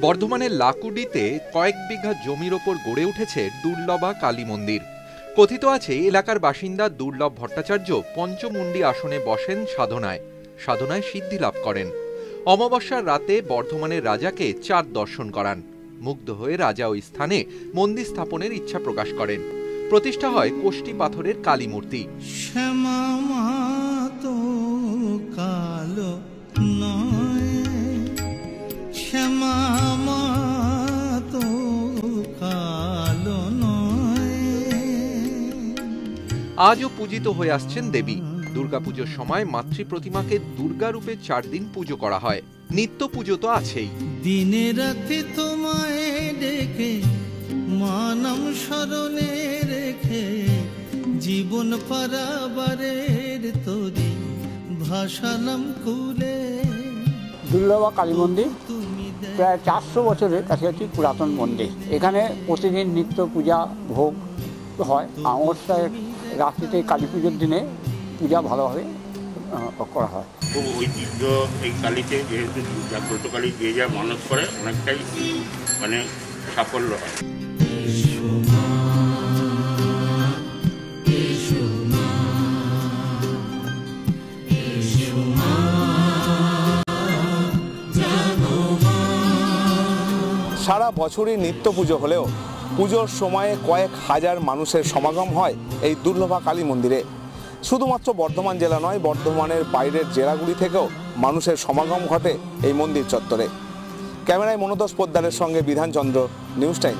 বর্ধমানের লাকুডিতে কয়েক বিঘা জমির ওপর গড়ে উঠেছে দুর্লভা কালী মন্দির। কথিত আছে, এলাকার বাসিন্দা দুর্লভ ভট্টাচার্য পঞ্চমুণ্ডী আসনে বসেন সাধনায়। সাধনায় সিদ্ধি লাভ করেন। অমাবস্যার রাতে বর্ধমানের রাজাকে চাঁদ দর্শন করান। মুগ্ধ হয়ে রাজা ওই স্থানে মন্দির স্থাপনের ইচ্ছা প্রকাশ করেন। প্রতিষ্ঠা হয় কোষ্টি পাথরের কালী মূর্তি। আজও পূজিত হয়ে আসছেন দেবী। দুর্গাপুজোর সময় মাতৃ প্রতিমাকে দুর্গা রূপে চার দিন পুজো করা হয়। নিত্য পুজো তো আছেই। দিনে রাতে তোমায় ডেকে মানম স্মরণে রেখে জীবন পারাবারের তরি ভাসালাম কুলে। দুর্লভা কালী মন্দির প্রায় চারশো বছরের কাছাকাছি পুরাতন মন্দির। এখানে প্রতিদিন নিত্য পূজা ভোগ হয়। অমাবস্যায় রাত্রিতে কালী পুজোর দিনে পূজা ভালোভাবে করা হয়। খুব ঐতিহ্য এই কালীতে যেহেতু জাগ্রত কালী যে যা মানত করে অনেকটাই মানে সাফল্য হয়। সারা বছরই নিত্য পুজো হলেও পুজোর সময়ে কয়েক হাজার মানুষের সমাগম হয় এই দুর্লভা কালী মন্দিরে। শুধুমাত্র বর্ধমান জেলা নয়, বর্ধমানের বাইরের জেলাগুলি থেকেও মানুষের সমাগম ঘটে এই মন্দির চত্বরে। ক্যামেরায় মনোদোষ পোদ্দারের সঙ্গে বিধানচন্দ্র, নিউজ টাইম।